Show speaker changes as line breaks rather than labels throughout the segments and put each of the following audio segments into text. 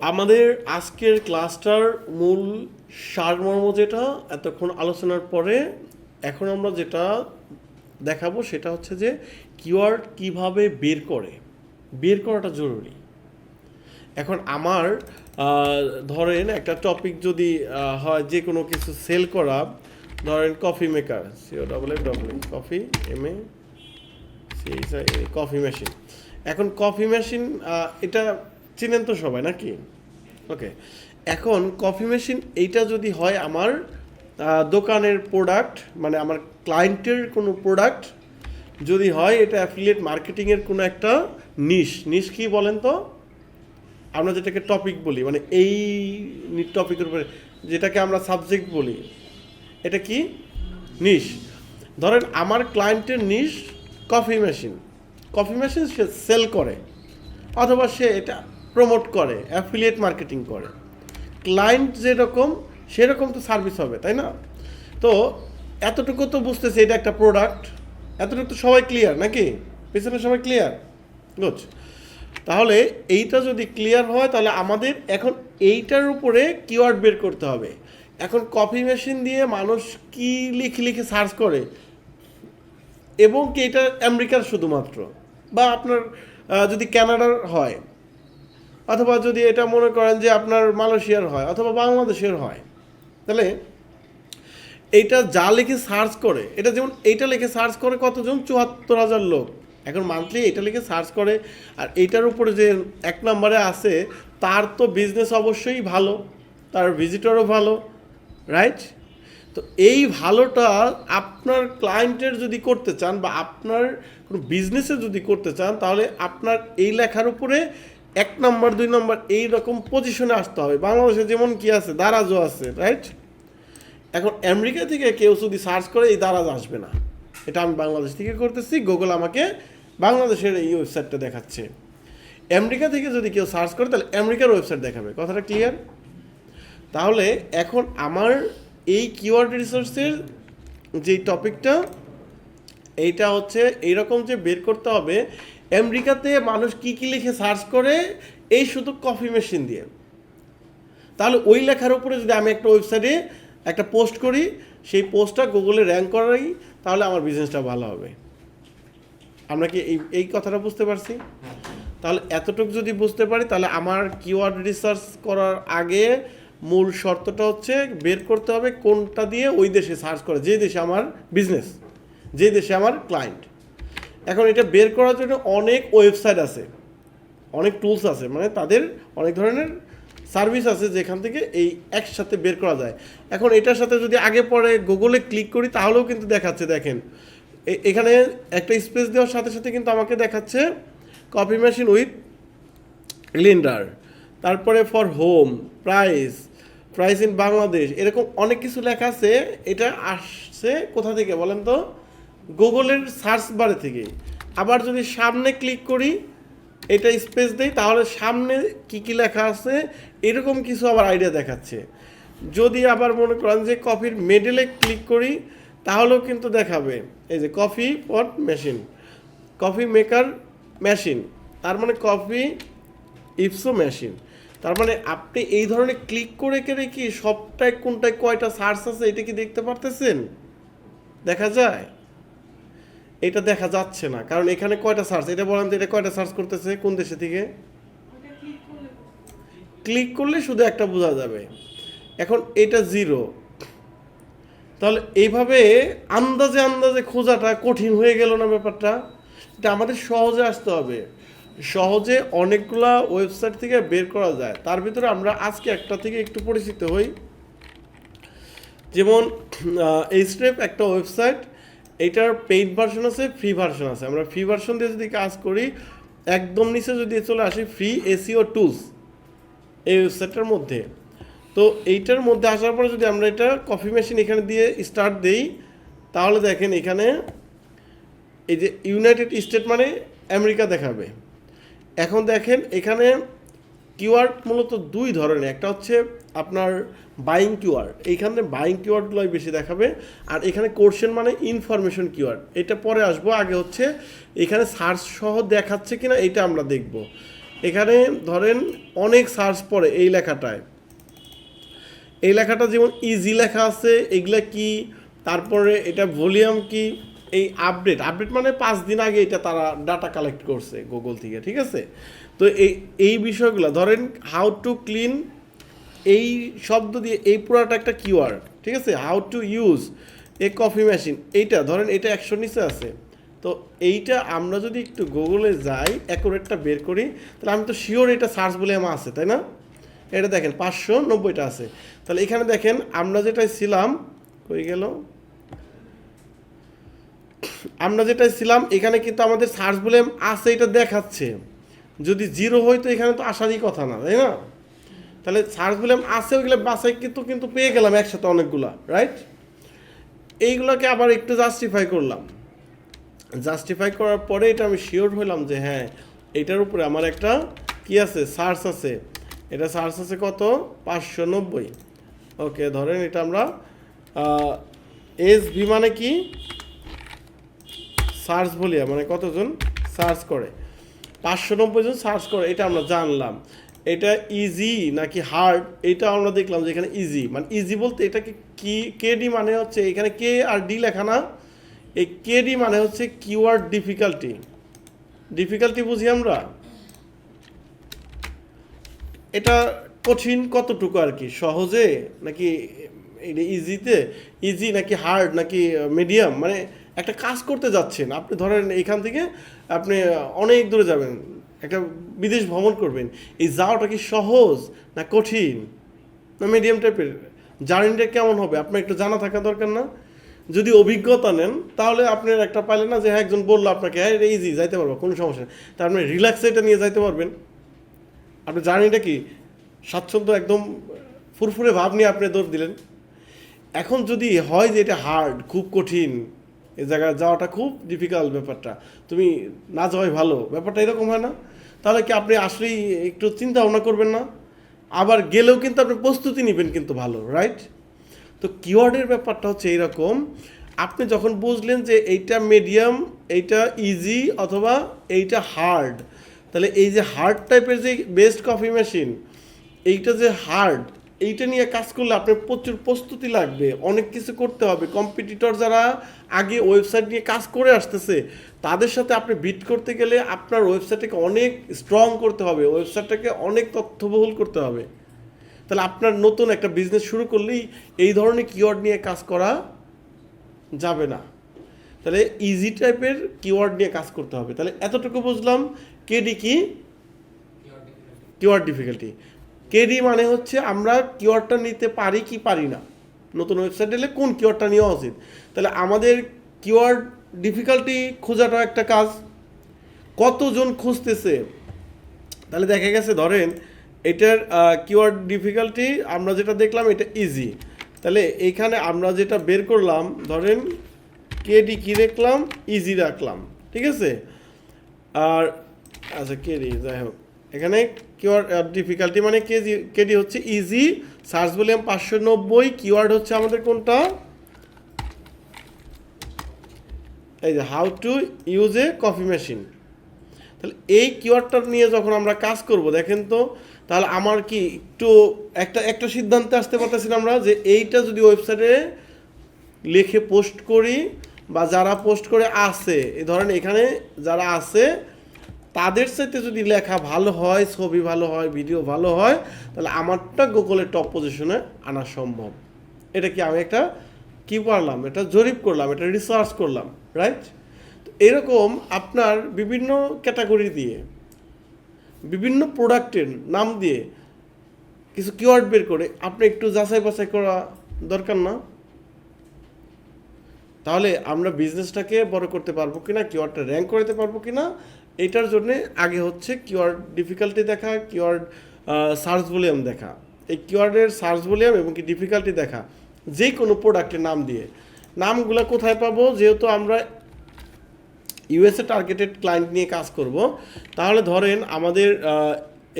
আমাদের আজকের ক্লাসটার মূল সারমর্ম যেটা, এতক্ষণ আলোচনার পরে এখন আমরা যেটা দেখাবো সেটা হচ্ছে যে কিওয়ার্ড কীভাবে বের করে, বের করাটা জরুরি। এখন আমার ধরেন একটা টপিক যদি হয় যে কোনো কিছু সেল করা, ধরেন coffee maker CO double F double coffee M A coffee machine এখন কফি মেশিন এটা চিনেন তো সবাই, নাকি? ওকে এখন কফি মেশিন এইটা যদি হয় আমার দোকানের প্রোডাক্ট মানে আমার ক্লায়েন্টের কোনো প্রোডাক্ট যদি হয় এটা অ্যাফিলিয়েট মার্কেটিংয়ের কোনো একটা নিশ নিশ কি বলেন তো? আমরা যেটাকে টপিক বলি মানে এই টপিকের উপরে, যেটাকে আমরা সাবজেক্ট বলি, এটা কি? নিশ ধরেন আমার ক্লায়েন্টের niche coffee machine coffee machine সে সেল করে, অথবা সে এটা প্রমোট করে অ্যাফিলিয়েট মার্কেটিং করে। ক্লায়েন্ট যেরকম, সেরকম তো সার্ভিস হবে, তাই না? তো এতটুকু তো বুঝতেছে এটা একটা প্রোডাক্ট এতটুকু তো সবাই ক্লিয়ার নাকি? পেছনে সবাই ক্লিয়ার বুঝ তাহলে এইটা যদি ক্লিয়ার হয়, তাহলে আমাদের এখন এইটার উপরে কিওয়ার্ড বের করতে হবে। এখন কফি মেশিন দিয়ে মানুষ কি লিখে লিখে সার্চ করে? এবং কি এটা আমেরিকার শুধুমাত্র? বা আপনার যদি কানাডার হয় অথবা যদি এটা মনে করেন যে আপনার মালয়েশিয়ার হয় অথবা বাংলাদেশের হয়, তাহলে এইটা যা লিখে সার্চ করে, এটা যেমন এইটা লিখে সার্চ করে কতজন? চুয়াত্তর হাজার লোক। এখন মান্থলি এটা লিখে সার্চ করে, আর এইটার উপরে যে এক নম্বরে আছে, তার তো বিজনেস অবশ্যই ভালো, তার ভিজিটরও ভালো রাইট তো এই ভালোটা আপনার ক্লায়েন্টের যদি করতে চান বা আপনার কোনো বিজনেসে যদি করতে চান, তাহলে আপনার এই লেখার উপরে এক নম্বর, দুই নম্বর এই রকম পজিশনে আসতে হবে। বাংলাদেশে যেমন কি আছে, দারাজও আছে রাইট এখন আমেরিকা থেকে কেউ যদি সার্চ করে, এই দারাজ আসবে না। এটা আমি বাংলাদেশ থেকে করতেছি গুগল আমাকে বাংলাদেশের এই ওয়েবসাইটটা দেখাচ্ছে। আমেরিকা থেকে যদি কেউ সার্চ করে, তাহলে আমেরিকার ওয়েবসাইট দেখাবে। কথাটা ক্লিয়ার তাহলে এখন আমার এই কিওয়ার্ড রিসার্চের যে টপিকটা এইটা হচ্ছে এইরকম যে বের করতে হবে আমেরিকাতে মানুষ কি কি লিখে সার্চ করে, এই শুধু কফি মেশিন দিয়ে। তাহলে ওই লেখার উপরে যদি আমি একটা ওয়েবসাইটে একটা পোস্ট করি, সেই পোস্টটা গুগলে র্যাঙ্ক করাই, তাহলে আমার বিজনেসটা ভালো হবে। আমরা কি এই এই কথাটা বুঝতে পারছি? তাহলে এতটুকু যদি বুঝতে পারি, তাহলে আমার কিওয়ার্ড রিসার্চ করার আগে মূল শর্তটা হচ্ছে বের করতে হবে কোনটা দিয়ে ওই দেশে সার্চ করে, যে দেশে আমার বিজনেস যে দেশে আমার ক্লায়েন্ট এখন এটা বের করার জন্য অনেক ওয়েবসাইট আছে। অনেক টুলস আছে। মানে তাদের অনেক ধরনের সার্ভিস আছে যেখান থেকে এই একসাথে বের করা যায়। এখন এটার সাথে যদি আগে পরে গুগলে ক্লিক করি, তাহলেও কিন্তু দেখাচ্ছে, দেখেন। এখানে একটা স্পেস দেওয়ার সাথে সাথে কিন্তু আমাকে দেখাচ্ছে কপি মেশিন উইথ লিন্ডার তারপরে for home price price in Bangladesh এরকম অনেক কিছু লেখা আছে। এটা আসছে কোথা থেকে বলেন তো? গুগলের সার্চ বারে থেকে। আবার যদি সামনে ক্লিক করি, এটা স্পেস দেই, তাহলে সামনে কি কি লেখা আছে, এরকম কিছু আবার আইডিয়া দেখাচ্ছে। যদি আবার মনে করেন যে কফির মেডেলে ক্লিক করি, তাহলেও কিন্তু দেখাবে। এই যে coffee pot machine. Coffee maker machine. তার মানে কফি ইপসো মেশিন। তার মানে আপনি এই ধরনের ক্লিক করে করে কি সবটাই কোনটায় কয়টা সার্চ আছে, এটা কি দেখতে পারতেছেন? দেখা যায়? এটা দেখা যাচ্ছে না। কারণ এখানে কয়টা সার্চ এটা বলেন তো, এটা কয়টা সার্চ করতেছে? কোন দেশে থেকে? ক্লিক করলে শুধু একটা বোঝা যাবে। এখন এটা জিরো তাহলে এইভাবে আন্দাজে আন্দাজে খোঁজাটা কঠিন হয়ে গেল না ব্যাপারটা? এটা আমাদের সহজে আসতে হবে। সহজে অনেকগুলা ওয়েবসাইট থেকে বের করা যায়। তার ভিতরে আমরা আজকে একটা থেকে একটু পরিচিত হই। যেমন এই স্টেপ একটা ওয়েবসাইট এটার পেইড ভার্সন আছে ফ্রি ভার্সন আছে। আমরা ফ্রি ভার্সন দিয়ে যদি কাজ করি, একদম নিচে যদি চলে আসি ফ্রি এসিও টুলস এই ওয়েবসাইটটার মধ্যে। তো এইটার মধ্যে আসার পরে যদি আমরা এটা কফি মেশিন এখানে দিয়ে স্টার্ট দেই, তাহলে দেখেন এখানে এই যে ইউনাইটেড স্টেট মানে আমেরিকা দেখাবে। এখন দেখেন এখানে কিওয়ার্ড মূলত দুই ধরনের। একটা হচ্ছে আপনার বাইং কিওয়ার্ড এইখানে বাইং কিওয়ার্ডগুলোই বেশি দেখাবে। আর এখানে কোর্শন মানে ইনফরমেশন কিওয়ার্ড এটা পরে আসব। আগে হচ্ছে এখানে সার্চ সহ দেখাচ্ছে কিনা এটা আমরা দেখব। এখানে ধরেন অনেক সার্চ পড়ে এই লেখাটায়। এই লেখাটা যেমন ইজি লেখা আছে, এগুলা কি? তারপরে এটা ভলিউম কি? এই আপডেট আপডেট মানে পাঁচ দিন আগে এটা তারা ডাটা কালেক্ট করছে গুগল থেকে, ঠিক আছে? তো এই এই বিষয়গুলো, ধরেন হাউ টু ক্লিন এই শব্দ দিয়ে, এই পুরাটা একটা কিওয়ার্ড ঠিক আছে? How to use a coffee machine এইটা, ধরেন এটা একশো নিচে আছে। তো এইটা আমরা যদি একটু গুগলে যাই অ্যাকুরেটটা বের করি, তাহলে আমি তো শিওর এটা সার্চ বলে আমার আছে, তাই না? এটা দেখেন, পাঁচশো নব্বইটা আছে। তাহলে এখানে দেখেন, আমরা যেটা ছিলাম হয়ে গেল? আমরা যেটা ছিলাম, এখানে কিন্তু আমাদের সার্চ বলে আছে, এটা দেখাচ্ছে। যদি জিরো হয় তো এখানে তো আসারই কথা না, তাই না? তাহলে সার্চ বলে আছে ওইগুলো, বাসায় কিন্তু কিন্তু পেয়ে গেলাম একসাথে অনেকগুলা রাইট এইগুলোকে আবার একটু জাস্টিফাই করলাম। জাস্টিফাই করার পরে এটা আমি শিওর হলাম যে হ্যাঁ এটার উপরে আমার একটা কি আছে সার্চ আছে। এটা সার্চ আছে কত? পাঁচশো নব্বই। ওকে ধরেন এটা আমরা এস ভি মানে কি? সার্চ বলিয়া মানে কতজন? সার্চ করে। পাঁচশো নব্বই জন সার্চ করে, এটা আমরা জানলাম। এটা ইজি নাকি হার্ড এটা আমরা দেখলাম যে এখানে ইজি মানে ইজি বলতে এটাকে কি কে ডি মানে হচ্ছে, এখানে কে আর ডি লেখা না। এই কে ডি মানে হচ্ছে কিওয়ার্ড ডিফিকাল্টি ডিফিকাল্টি বুঝি আমরা? এটা কঠিন কতটুকু আর কি? সহজে নাকি ইজিতে ইজি নাকি হার্ড নাকি মিডিয়াম মানে একটা কাজ করতে যাচ্ছেন, আপনি ধরেন এখান থেকে আপনি অনেক দূরে যাবেন, একটা বিদেশ ভ্রমণ করবেন, এই যাওয়াটা কি সহজ না কঠিন? না মিডিয়াম টাইপের জার্নিটা কেমন হবে? আপনার একটু জানা থাকা দরকার না? যদি অভিজ্ঞতা নেন, তাহলে আপনার একটা পাইলেন না যে হ্যাঁ একজন বলল আপনাকে হ্যাঁ ইজি যাইতে পারব, কোনো সমস্যা নেই। তার আপনি রিল্যাক্সে এটা নিয়ে যাইতে পারবেন। আপনি জার্নিটা কি? স্বাচ্ছন্দ্য একদম ফুরফুরে ভাব নিয়ে আপনি দৌড় দিলেন। এখন যদি হয় যে, এটা হার্ড খুব কঠিন এই জায়গায় যাওয়াটা খুব ডিফিকাল্ট ব্যাপারটা। তুমি না যাওয়াই ভালো। ব্যাপারটা এরকম হয় না। তাহলে কি আপনি আসলেই একটু চিন্তা ভাবনা করবেন না? আবার গেলেও কিন্তু আপনি প্রস্তুতি নেবেন কিন্তু ভালো রাইট তো কিওয়ার্ডের ব্যাপারটা হচ্ছে এইরকম। আপনি যখন বুঝলেন যে এইটা মিডিয়াম এইটা ইজি অথবা এইটা হার্ড তাহলে এই যে হার্ড টাইপের যে বেস্ট কফি মেশিন এইটা যে হার্ড এইটা নিয়ে কাজ করলে আপনার প্রচুর প্রস্তুতি লাগবে, অনেক কিছু করতে হবে। কম্পিটিটর যারা আগে ওয়েবসাইট নিয়ে কাজ করে আসতেছে, তাদের সাথে আপনি বিট করতে গেলে আপনার ওয়েবসাইটটাকে অনেক স্ট্রং করতে হবে ওয়েবসাইটটাকে অনেক তথ্যবহুল করতে হবে। তাহলে আপনার নতুন একটা বিজনেস শুরু করলেই এই ধরনের কিওয়ার্ড নিয়ে কাজ করা যাবে না। তাহলে ইজি টাইপের কিওয়ার্ড নিয়ে কাজ করতে হবে। তাহলে এতটুকু বুঝলাম কেডি কি? কিওয়ার্ড ডিফিকাল্টি কেডি মানে হচ্ছে আমরা কিওয়ার্ডটা নিতে পারি কি পারি না। নতুন ওয়েবসাইট এলে কোন কিওয়ার্ডটা নেওয়া উচিত? তাহলে আমাদের কিওয়ার্ড ডিফিকাল্টি খোঁজাটা একটা কাজ। কতজন খুঁজতেছে? তাহলে দেখা গেছে, ধরেন এটার কিওয়ার্ড ডিফিকাল্টি আমরা যেটা দেখলাম এটা ইজি তাহলে এইখানে আমরা যেটা বের করলাম, ধরেন কেডি কি দেখলাম? ইজি রাখলাম, ঠিক আছে? আর আচ্ছা কেডি, যাই হোক। এখানে কিওয়ার্ড ডিফিকাল্টি মানে কেজি, কেডি হচ্ছে ইজি সার্চ ভলিউম পাঁচশো নব্বই, কিওয়ার্ড হচ্ছে আমাদের কোনটা? এই যে how to use a coffee machine তাহলে এই কিওয়ার্ডটা নিয়ে যখন আমরা কাজ করব, দেখেন তো, তাহলে আমার কি একটু, একটা একটা সিদ্ধান্তে আসতে পারতেছি আমরা যে এইটা যদি ওয়েবসাইটে লিখে পোস্ট করি, বা যারা পোস্ট করে আছে, এই ধরেন এখানে যারা আছে তাদের সাথে যদি লেখা ভালো হয়, ছবি ভালো হয় ভিডিও ভালো হয়, তাহলে আমারটা গুগলের টপ পজিশনে আনা সম্ভব। এটা কি আমি একটা কি পারলাম? এটা জরিপ করলাম, এটা রিসার্চ করলাম রাইট তো এরকম আপনার বিভিন্ন ক্যাটাগরি দিয়ে, বিভিন্ন প্রোডাক্টের নাম দিয়ে কিছু কিওয়ার্ড বের করে আপনি একটু যাচাই বাছাই করা দরকার না? তাহলে আমরা বিজনেসটাকে বড় করতে পারব কিনা কিওয়ার্ডটা র্যাঙ্ক করতে পারব কিনা এটার জন্যে আগে হচ্ছে কিওয়ার্ড ডিফিকাল্টি দেখা, কিওয়ার্ড সার্চ ভলিউম দেখা। এই কিওয়ার্ডের সার্চ ভলিউম এবং কি ডিফিকাল্টি দেখা, যে কোনো প্রোডাক্টের নাম দিয়ে। নামগুলো কোথায় পাবো? যেহেতু আমরা ইউএসএ টার্গেটেড ক্লায়েন্ট নিয়ে কাজ করব, তাহলে ধরেন আমাদের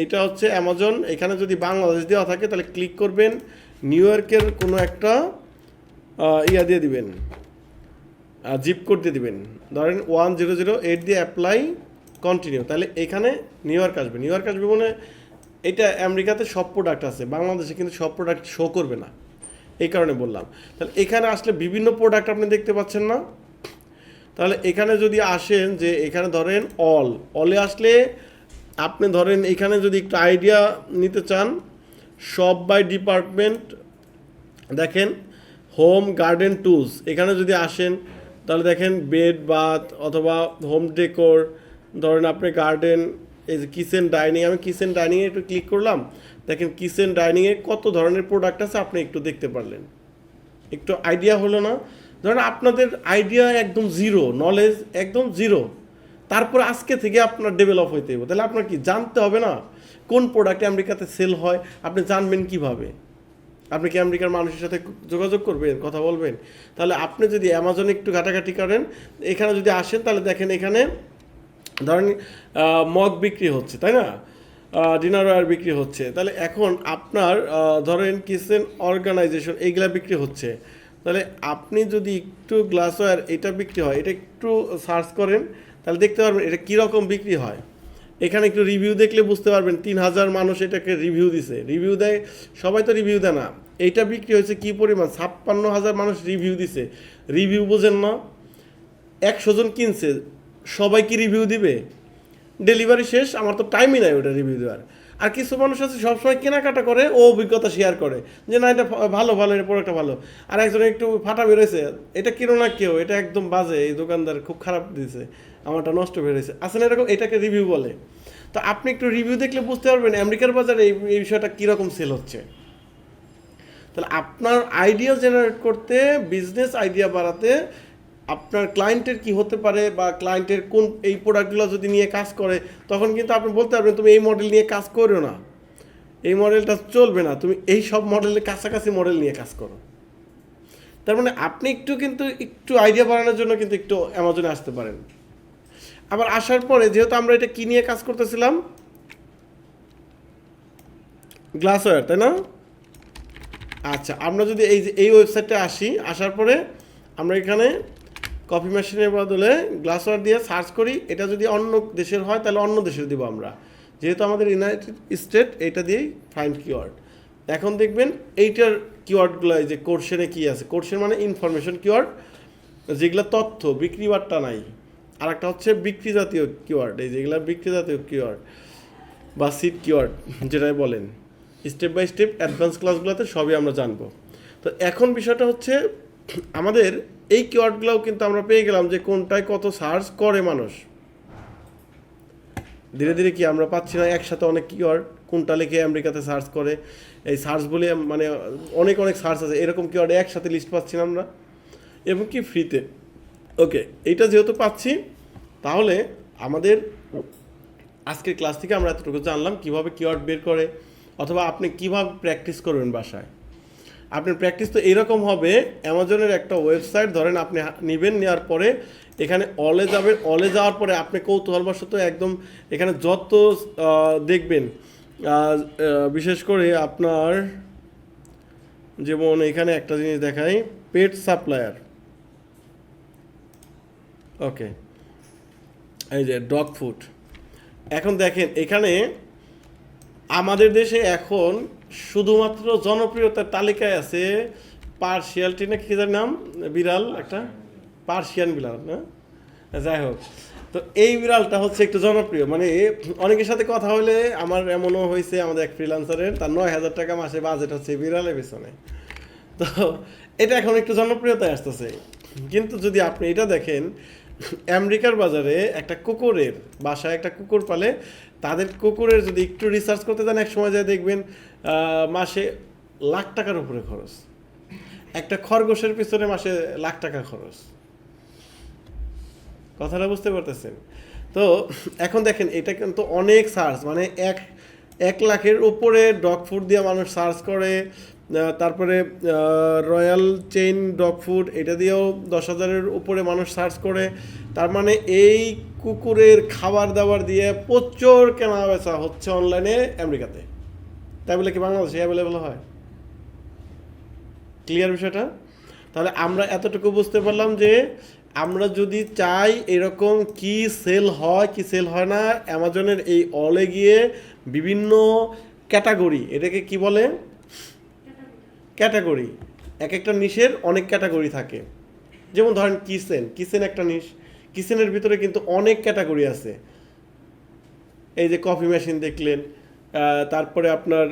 এটা হচ্ছে অ্যামাজন। এখানে যদি বাংলাদেশ দেওয়া থাকে, তাহলে ক্লিক করবেন, নিউ ইয়র্কের কোনো একটা ইয়া দিয়ে দিবেন জিপ কোড দিয়ে দিবেন। ধরেন ওয়ান জিরো জিরো এইট দিয়ে অ্যাপ্লাই কন্টিনিউ তাহলে এখানে নিউ ইয়র্ক আসবে। নিউ ইয়র্ক আসবে মানে এটা আমেরিকাতে সব প্রোডাক্ট আছে। বাংলাদেশে কিন্তু সব প্রোডাক্ট শো করবে না। এই কারণে বললাম। তাহলে এখানে আসলে বিভিন্ন প্রোডাক্ট আপনি দেখতে পাচ্ছেন না। তাহলে এখানে যদি আসেন যে এখানে ধরেন অল অলে আসলে আপনি ধরেন এখানে যদি একটু আইডিয়া নিতে চান সব বাই ডিপার্টমেন্ট দেখেন হোম গার্ডেন টুলস এখানে যদি আসেন, তাহলে দেখেন বেড বাথ অথবা হোম ডেকোর ধরেন আপনি গার্ডেন এই যে কিচেন ডাইনিং আমি কিচেন ডাইনিংয়ে একটু ক্লিক করলাম, দেখেন কিচেন ডাইনিংয়ে কত ধরনের প্রোডাক্ট আছে আপনি একটু দেখতে পারলেন। একটু আইডিয়া হলো না? ধরেন আপনাদের আইডিয়া একদম জিরো নলেজ একদম জিরো তারপর আজকে থেকে আপনার ডেভেলপ হইতে হবে তাহলে আপনার কি জানতে হবে না? কোন প্রোডাক্ট আমেরিকাতে সেল হয়? আপনি জানবেন কীভাবে? আপনি কি আমেরিকার মানুষের সাথে যোগাযোগ করবেন, কথা বলবেন? তাহলে আপনি যদি অ্যামাজনে একটু ঘাটাঘাটি করেন, এখানে যদি আসেন, তাহলে দেখেন এখানে ধরেন মগ বিক্রি হচ্ছে, তাই না? ডিনার ওয়্যার বিক্রি হচ্ছে। তাহলে এখন আপনার ধরেন কিচেন অর্গানাইজেশন এইগুলা বিক্রি হচ্ছে। তাহলে আপনি যদি একটু গ্লাসওয়্যার এটা বিক্রি হয়, এটা একটু সার্চ করেন, তাহলে দেখতে পারবেন এটা কীরকম বিক্রি হয়। এখানে একটু রিভিউ দেখলে বুঝতে পারবেন, তিন হাজার মানুষ এটাকে রিভিউ দিছে। রিভিউ দেয়, সবাই তো রিভিউ দেয় না। এইটা বিক্রি হয়েছে কি পরিমাণ? ছাপ্পান্ন হাজার মানুষ রিভিউ দিছে। রিভিউ বোঝেন না। একশো জন কিনছে। সবাই কি রিভিউ দিবে। ডেলিভারি শেষ, আমার তো টাইমই নাই ওটা রিভিউ দেওয়ার। আর কিছু মানুষ আছে, সবসময় কেনাকাটা করে ও অভিজ্ঞতা শেয়ার করে যে, না, এটা ভালো ভালো, এটা প্রোডাক্টটা ভালো। আর একজন একটু ফাটা বেরোয়েছে এটা কিনো না কেউ, এটা একদম বাজে, এই দোকানদার খুব খারাপ দিয়েছে আমারটা নষ্ট বেরোয়েছে আসলে এরকম? এটাকে রিভিউ বলে। তো আপনি একটু রিভিউ দেখলে বুঝতে পারবেন আমেরিকার বাজারে এই এই বিষয়টা কীরকম সেল হচ্ছে। তাহলে আপনার আইডিয়া জেনারেট করতে বিজনেস আইডিয়া বাড়াতে আপনার ক্লায়েন্টের কি হতে পারে বা ক্লায়েন্টের কোন এই প্রোডাক্টগুলো যদি নিয়ে কাজ করে, তখন কিন্তু আপনি বলতে পারবেন, তুমি এই মডেল নিয়ে কাজ করো না। এই মডেলটা চলবে না। তুমি এই সব মডেলের কাছাকাছি মডেল নিয়ে কাজ করো। তার মানে আপনি একটু কিন্তু একটু আইডিয়া বাড়ানোর জন্য কিন্তু একটু অ্যামাজনে আসতে পারেন। আবার আসার পরে যেহেতু আমরা এটা কি নিয়ে কাজ করতেছিলাম? গ্লাসওয়্যার তাই না? আচ্ছা আমরা যদি এই যে, এই ওয়েবসাইটে আসি, আসার পরে আমরা এখানে কফি মেশিনের বদলে গ্লাসওয়ার দিয়ে সার্চ করি, এটা যদি অন্য দেশের হয়, তাহলে অন্য দেশের দিব আমরা। যেহেতু আমাদের ইউনাইটেড স্টেট এটা দিয়েই ফাইন্ড কিওয়ার্ড এখন দেখবেন, এইটার কিওয়ার্ডগুলো যে কোর্সেনে কী আছে? কোর্সেন মানে ইনফরমেশন কিওয়ার্ড যেগুলো তথ্য, বিক্রি বার্তা নাই। আর একটা হচ্ছে বিক্রি জাতীয় কিওয়ার্ড এই যেগুলো বিক্রি জাতীয় কিওয়ার্ড বা সিট কিওয়ার্ড যেটাই বলেন। স্টেপ বাই স্টেপ অ্যাডভান্স ক্লাসগুলোতে সবই আমরা জানব। তো এখন বিষয়টা হচ্ছে, আমাদের এই কিওয়ার্ডগুলোও কিন্তু আমরা পেয়ে গেলাম যে কোনটায় কত সার্চ করে মানুষ। ধীরে ধীরে কি আমরা পাচ্ছি না একসাথে অনেক কিওয়ার্ড কোনটা লিখে আমেরিকাতে সার্চ করে। এই সার্চ বলে মানে অনেক অনেক সার্চ আছে, এরকম কিওয়ার্ড একসাথে লিস্ট পাচ্ছি না আমরা। এবং কি ফ্রিতে ওকে এইটা যেহেতু পাচ্ছি, তাহলে আমাদের আজকের ক্লাস থেকে আমরা এতটুকু জানলাম কীভাবে কিওয়ার্ড বের করে, অথবা আপনি কীভাবে প্র্যাকটিস করবেন বাসায়। আপনার প্র্যাকটিস তো এরকম হবে অ্যামাজনের একটা ওয়েবসাইট ধরেন আপনি নিবেন, নেওয়ার পরে এখানে অলে যাবেন অলে যাওয়ার পরে আপনি কৌতূহলবশত একদম এখানে যত দেখবেন বিশেষ করে আপনার যেমন এখানে একটা জিনিস দেখাই পেট সাপ্লায়ার ওকে এই যে ডগ ফুড এখন দেখেন, এখানে আমাদের দেশে এখন শুধুমাত্র জনপ্রিয়তার তালিকায় আছে পার্সিয়ালটি না কি জানি নাম? বিড়াল একটা? পার্সিয়ান বিড়াল, না? যাই হোক, তো এই বিড়ালটা হচ্ছে একটু জনপ্রিয়। মানে অনেকের সাথে কথা হলে আমার এমনও হয়েছে আমাদের এক ফ্রিলান্সারের তার নয় হাজার টাকা মাসে বাজেট হচ্ছে বিড়ালের পেছনে। তো এটা এখন একটু জনপ্রিয়তায় আসতেছে। কিন্তু যদি আপনি এটা দেখেন, আমেরিকার বাজারে একটা কুকুরের বাসায় একটা কুকুর পালে তাদের কুকুরের যদি একটু রিসার্চ করতে যান, এক সময় যায় দেখবেন মাসে লাখ টাকার উপরে খরচ। একটা খরগোশের পিছনে মাসে লাখ টাকা খরচ। কথাটা বুঝতে পারতেছেন? তো এখন দেখেন, এটা কিন্তু অনেক সার্চ মানে এক এক লাখের উপরে ডগ ফুড দিয়ে মানুষ সার্চ করে তারপরে রয়্যাল চেইন ডগ ফুড এটা দিয়েও দশ হাজারের উপরে মানুষ সার্চ করে। তার মানে এই কুকুরের খাবার দাবার দিয়ে প্রচুর কেনা বেচা হচ্ছে অনলাইনে আমেরিকাতে। তাই বলে কি বাংলাদেশে অ্যাভেলেবেল হয়? ক্লিয়ার বিষয়টা? তাহলে আমরা এতটুকু বুঝতে পারলাম যে আমরা যদি চাই এরকম কি সেল হয়, কি সেল হয় না অ্যামাজনের এই অলে গিয়ে বিভিন্ন ক্যাটাগরি এটাকে কি বলে? ক্যাটাগরি এক একটা নিশের অনেক ক্যাটাগরি থাকে। যেমন ধরেন কিচেন কিচেন একটা নিশ কিচেনের ভিতরে কিন্তু অনেক ক্যাটাগরি আছে। এই যে কফি মেশিন দেখলেন তারপরে আপনার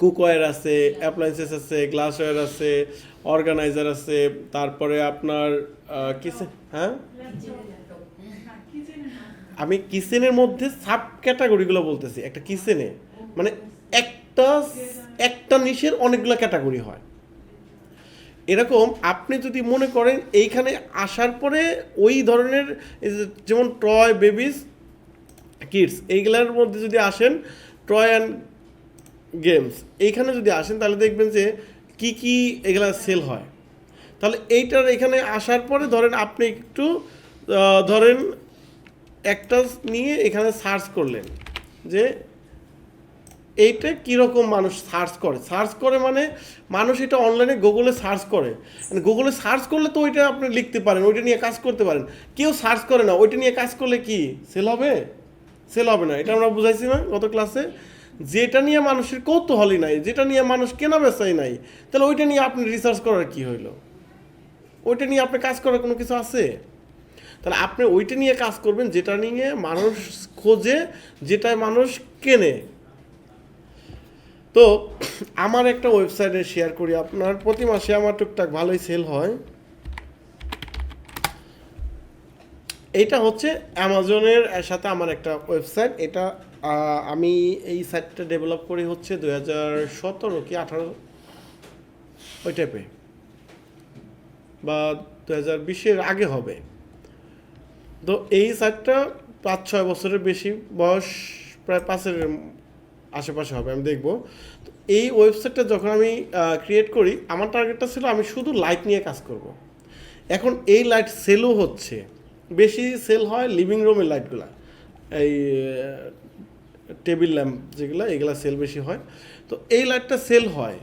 কুকওয়্যার আছে, অ্যাপ্লায়েন্সেস আছে গ্লাসওয়্যার আছে, অর্গানাইজার আছে, তারপরে আপনার কিচেন হ্যাঁ? আমি কিচেনের মধ্যে সাব ক্যাটাগরিগুলো বলতেছি, একটা কিচেনে। মানে একটা একটা নিশের অনেকগুলো ক্যাটাগরি হয়। এরকম আপনি যদি মনে করেন এইখানে আসার পরে ওই ধরনের যেমন টয় বেবিস কিডস এইগুলার মধ্যে যদি আসেন টয় অ্যান্ড গেমস এইখানে যদি আসেন, তাহলে দেখবেন যে কি কি এগুলা সেল হয়। তাহলে এইটার এখানে আসার পরে ধরেন আপনি একটু ধরেন একটা নিয়ে এখানে সার্চ করলেন যে এইটা কীরকম মানুষ সার্চ করে? সার্চ করে মানে মানুষ এটা অনলাইনে গুগলে সার্চ করে। মানে গুগলে সার্চ করলে তো ওইটা আপনি লিখতে পারেন, ওইটা নিয়ে কাজ করতে পারেন। কেউ সার্চ করে না, ওইটা নিয়ে কাজ করলে কি? সেল হবে? সেল হবে না। এটা আমরা বুঝাইছি না গত ক্লাসে যেটা নিয়ে মানুষের কৌতূহলই নাই, যেটা নিয়ে মানুষ কেনা বেচাই নাই, তাহলে ওইটা নিয়ে আপনি রিসার্চ করার কি হইল? ওইটা নিয়ে আপনি কাজ করার কোনো কিছু আছে? তাহলে আপনি ওইটা নিয়ে কাজ করবেন যেটা নিয়ে মানুষ খোঁজে, যেটায় মানুষ কেনে। তো আমার একটা ওয়েবসাইটে শেয়ার করি। আপনার প্রতি মাসে আমার টুকটাক ভালোই সেল হয়। এইটা হচ্ছে অ্যামাজনের সাথে আমার একটা ওয়েবসাইট এটা আমি এই সাইটটা ডেভেলপ করি হচ্ছে দু হাজার সতেরো কি আঠারো? ওই টাইপে বা দু হাজার বিশের আগে হবে। তো এই সাইটটা পাঁচ ছয় বছরের বেশি বয়স, প্রায় পাঁচের আশেপাশে হবে, আমি দেখব। তো এই ওয়েবসাইটটা যখন আমি ক্রিয়েট করি, আমার টার্গেটটা ছিল আমি শুধু লাইট নিয়ে কাজ করব। এখন এই লাইট সেলও হচ্ছে। বেশি সেল হয় লিভিং রুমের লাইটগুলা এই টেবিল ল্যাম্প যেগুলো, এগুলা সেল বেশি হয়। তো এই লাইটটা সেল হয়।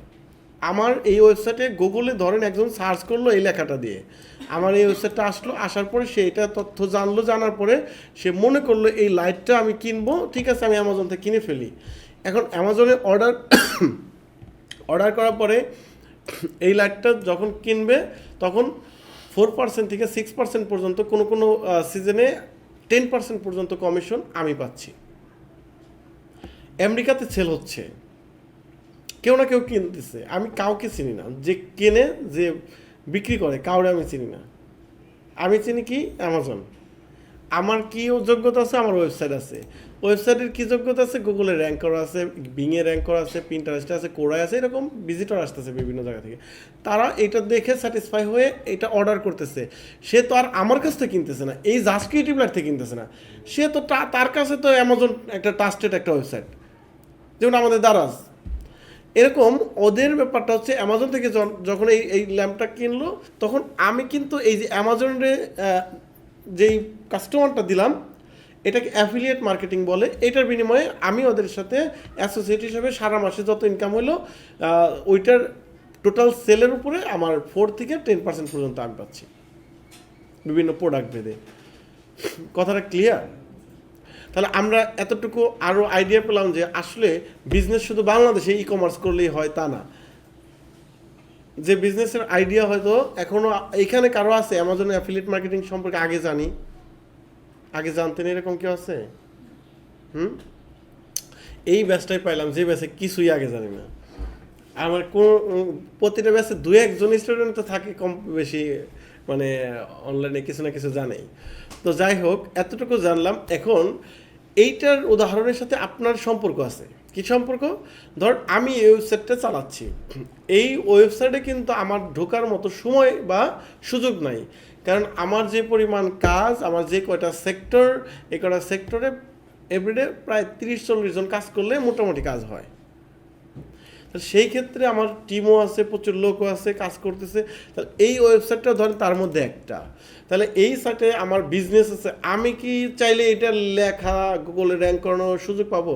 আমার এই ওয়েবসাইটে গুগলে ধরেন একজন সার্চ করল এই লেখাটা দিয়ে। আমার এই ওয়েবসাইটটা আসলো, আসার পরে সে এটা তথ্য জানলো, জানার পরে সে মনে করল এই লাইটটা আমি কিনবো, ঠিক আছে, আমি অ্যামাজন থেকে কিনে ফেলি। এখন অ্যামাজনে অর্ডার অর্ডার করার পরে এই লাইটটা যখন কিনবে, তখন ফোর পার্সেন্ট থেকে সিক্স পার্সেন্ট পর্যন্ত কোনো কোনো সিজনে টেন পার্সেন্ট পর্যন্ত কমিশন আমি পাচ্ছি। আমেরিকাতে সেল হচ্ছে। কেউ না কেউ কিনতেছে। আমি কাউকে চিনি না। যে কেনে, যে বিক্রি করে, কাউরে আমি চিনি না। আমি চিনি কি? অ্যামাজন আমার কি যোগ্যতা আছে? আমার ওয়েবসাইট আছে। ওয়েবসাইটের কি যোগ্যতা আছে? গুগলে র্যাঙ্ক করা আছে বিংয়ে র্যাঙ্ক করা আছে পিন্টারেস্টে আছে কোড়ায় আছে, এরকম ভিজিটর আসতেছে বিভিন্ন জায়গা থেকে। তারা এটা দেখে স্যাটিসফাই হয়ে এটা অর্ডার করতেছে। সে তো আর আমার কাছ থেকে কিনতেছে না, এই জাস্ট ক্রিয়েটিভ লাইট থেকে কিনতেছে না। সে তো তার কাছে তো অ্যামাজন একটা ট্রাস্টেড একটা ওয়েবসাইট যেমন আমাদের দারাজ। এরকম ওদের ব্যাপারটা হচ্ছে অ্যামাজন থেকে যখন এই এই ল্যাম্পটা কিনলো, তখন আমি কিন্তু এই যে অ্যামাজনের যেই কাস্টমারটা দিলাম এটাকে অ্যাফিলিয়েট মার্কেটিং বলে। এটার বিনিময়ে আমি ওদের সাথে অ্যাসোসিয়েট হিসেবে সারা মাসে যত ইনকাম হলো ওইটার টোটাল সেলের উপরে আমার ফোর থেকে টেন পার্সেন্ট পর্যন্ত আমি পাচ্ছি। বিভিন্ন প্রোডাক্ট ভেদে। কথাটা ক্লিয়ার তাহলে আমরা এতটুকু আরও আইডিয়া পেলাম যে আসলে বিজনেস শুধু বাংলাদেশে ই কমার্স করলেই হয় তা না। যে বিজনেসের আইডিয়া হয়তো এখনও এখানে কারও আছে অ্যামাজনে অ্যাফিলিয়েট মার্কেটিং সম্পর্কে আগে জানি। আগে জানতেন এরকম কেউ আছে? হুম? এই ব্যাচটাই পাইলাম, যে ব্যাচে কিছুই আগে জানি না। আমার কোন, প্রতিটা ব্যাচে দু একজন স্টুডেন্ট তো থাকে কম বেশি মানে অনলাইনে কিছু না কিছু জানেই। তো যাই হোক, এতটুকু জানলাম। এখন এইটার উদাহরণের সাথে আপনার সম্পর্ক আছে। কি সম্পর্ক? ধর, আমি এই ওয়েবসাইটটা চালাচ্ছি। এই ওয়েবসাইটে কিন্তু আমার ঢোকার মতো সময় বা সুযোগ নাই। কারণ আমার যে পরিমাণ কাজ, আমার যে কয়টা সেক্টর এই কয়টা সেক্টরে এভরিডে প্রায় তিরিশ চল্লিশ জন কাজ করলে মোটামুটি কাজ হয়। সেই ক্ষেত্রে আমার টিমও আছে, প্রচুর লোকও আছে, কাজ করতেছে। তাহলে এই ওয়েবসাইটটা ধরেন তার মধ্যে একটা। তাহলে এই সাইটে আমার বিজনেস আছে, আমি কি চাইলে এটা লেখা গুগলে র্যাঙ্ক করানোর সুযোগ পাবো?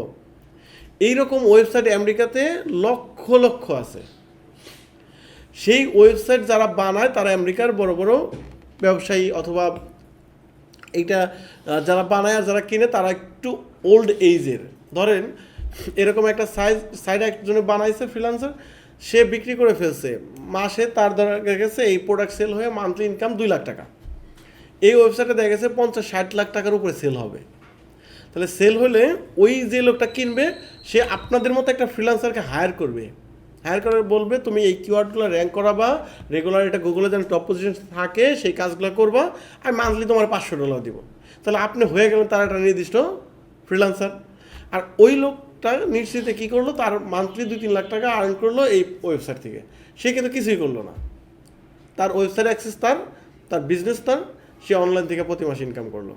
এইরকম ওয়েবসাইট আমেরিকাতে লক্ষ লক্ষ আছে। সেই ওয়েবসাইট যারা বানায়, তারা আমেরিকার বড় বড় ব্যবসায়ী অথবা এইটা যারা বানায় আর যারা কিনে, তারা একটু ওল্ড এইজের ধরেন, এরকম একটা সাইজ সাইড একজনে বানাইছে ফ্রিলান্সার সে বিক্রি করে ফেলছে। মাসে তার ধরা গেছে এই প্রোডাক্ট সেল হয়ে মান্থলি ইনকাম দুই লাখ টাকা। এই ওয়েবসাইটে দেখা গেছে পঞ্চাশ, ষাট লাখ টাকার উপরে সেল হবে। তাহলে সেল হলে ওই যে লোকটা কিনবে, সে আপনাদের মতো একটা ফ্রিলান্সারকে হায়ার করবে। হায়ার করে বলবে, তুমি এই কিওয়ার্ডগুলো র্যাঙ্ক করাবা রেগুলার এটা গুগলে যেন টপ পজিশন থাকে, সেই কাজগুলো করবা আর মান্থলি তোমার পাঁচশো ডলার দিব। তাহলে আপনি হয়ে গেলেন তার একটা নির্দিষ্ট ফ্রিলান্সার আর ওই লোকটা নিশ্চিতে কী করল, তার মান্থলি দুই তিন লাখ টাকা আর্ন করল এই ওয়েবসাইট থেকে। সে কিন্তু কিছুই করল না। তার ওয়েবসাইট অ্যাক্সেস তার তার বিজনেস তার, সে অনলাইন থেকে প্রতি মাসে ইনকাম করল।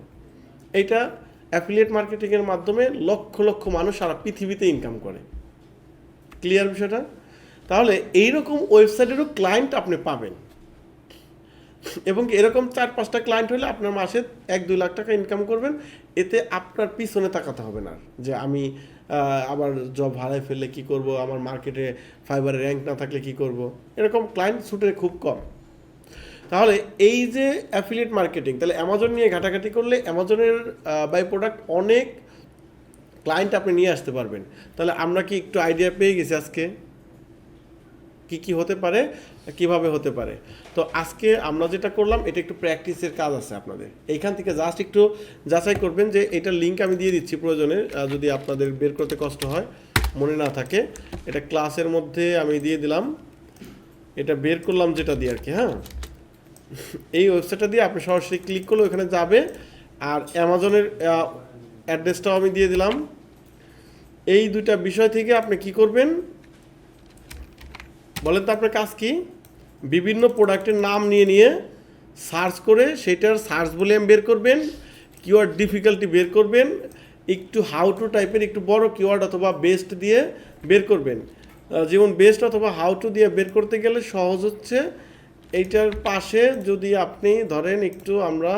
এইটা অ্যাফিলিয়েট মার্কেটিংয়ের মাধ্যমে লক্ষ লক্ষ মানুষ সারা পৃথিবীতে ইনকাম করে। ক্লিয়ার বিষয়টা? তাহলে এইরকম ওয়েবসাইটেরও ক্লায়েন্ট আপনি পাবেন। এবং এরকম চার, পাঁচটা ক্লায়েন্ট হলে আপনার মাসে এক, দুই লাখ টাকা ইনকাম করবেন। এতে আপনার পিছনে তাকাতে হবে না যে আমি আবার জব হারাই ফেললে কি করব? আমার মার্কেটে ফাইবারে র্যাঙ্ক না থাকলে কি করব? এরকম ক্লায়েন্ট ছুটে খুব কম। তাহলে এই যে অ্যাফিলিয়েট মার্কেটিং তাহলে অ্যামাজন নিয়ে ঘাটাঘাটি করলে অ্যামাজনের বাই প্রোডাক্ট অনেক ক্লায়েন্ট আপনি নিয়ে আসতে পারবেন। তাহলে আমরা কি একটু আইডিয়া পেয়ে গেছি আজকে? কি কি হতে পারে, কীভাবে হতে পারে। তো আজকে আমরা যেটা করলাম, এটা একটু প্র্যাকটিসের কাজ আছে আপনাদের। এইখান থেকে জাস্ট একটু যাচাই করবেন যে এটা লিঙ্ক আমি দিয়ে দিচ্ছি প্রয়োজনে যদি আপনাদের বের করতে কষ্ট হয়, মনে না থাকে। এটা ক্লাসের মধ্যে আমি দিয়ে দিলাম। এটা বের করলাম যেটা দিয়ে আর কি হ্যাঁ? এই ওয়েবসাইটটা দিয়ে আপনি সরাসরি ক্লিক করলে ওখানে যাবে। আর অ্যামাজনের অ্যাড্রেসটাও আমি দিয়ে দিলাম। এই দুটা বিষয় থেকে আপনি কি করবেন বলেন তো আপনার কাজ কি? বিভিন্ন প্রোডাক্টের নাম নিয়ে নিয়ে সার্চ করে সেটার সার্চ বলে ভলিউম বের করবেন কিওয়ার্ড ডিফিকাল্টি বের করবেন, একটু হাউ টু টাইপের একটু বড় কিওয়ার্ড অথবা বেস্ট দিয়ে বের করবেন। যেমন বেস্ট অথবা হাউ টু দিয়ে বের করতে গেলে সহজ হচ্ছে, এইটার পাশে যদি আপনি ধরেন একটু আমরা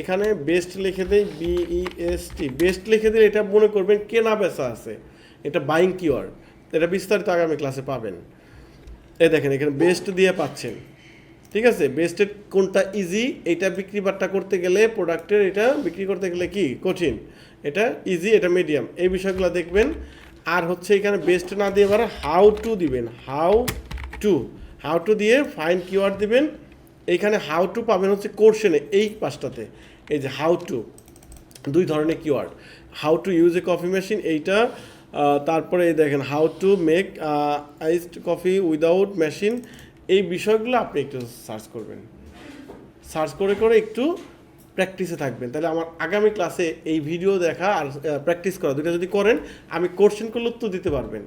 এখানে বেস্ট লিখে দেই বিইএসটি বেস্ট লিখে দিলে এটা মনে করবেন কেনা বেচা আছে, এটা বাইং কিওয়ার্ড এটা বিস্তারিত আগামী ক্লাসে পাবেন। এই দেখেন, এখানে বেস্ট দিয়ে পাচ্ছেন। ঠিক আছে? বেস্টের কোনটা ইজি এটা বিক্রি বাট্টা করতে গেলে প্রোডাক্টের এটা বিক্রি করতে গেলে কি? কঠিন। এটা ইজি এটা মিডিয়াম এই বিষয়গুলো দেখবেন। আর হচ্ছে এখানে বেস্ট না দিয়ে এবার হাউ টু দিবেন। হাউ টু হাউ টু দিয়ে ফাইন কিওয়ার্ড দিবেন। এইখানে হাউ টু পাবেন হচ্ছে কোর্শনে এই পাঁচটাতে। এই যে হাউ টু দুই ধরনের keyword how to use a coffee machine এইটা তারপরে দেখেন how to make iced coffee without machine এই বিষয়গুলো আপনি একটু সার্চ করবেন। সার্চ করে করে একটু প্র্যাকটিসে থাকবেন। তাহলে আমার আগামী ক্লাসে এই ভিডিও দেখা আর প্র্যাকটিস করা দুটো যদি করেন, আমি কোশ্চেন করলে উত্তর দিতে পারবেন।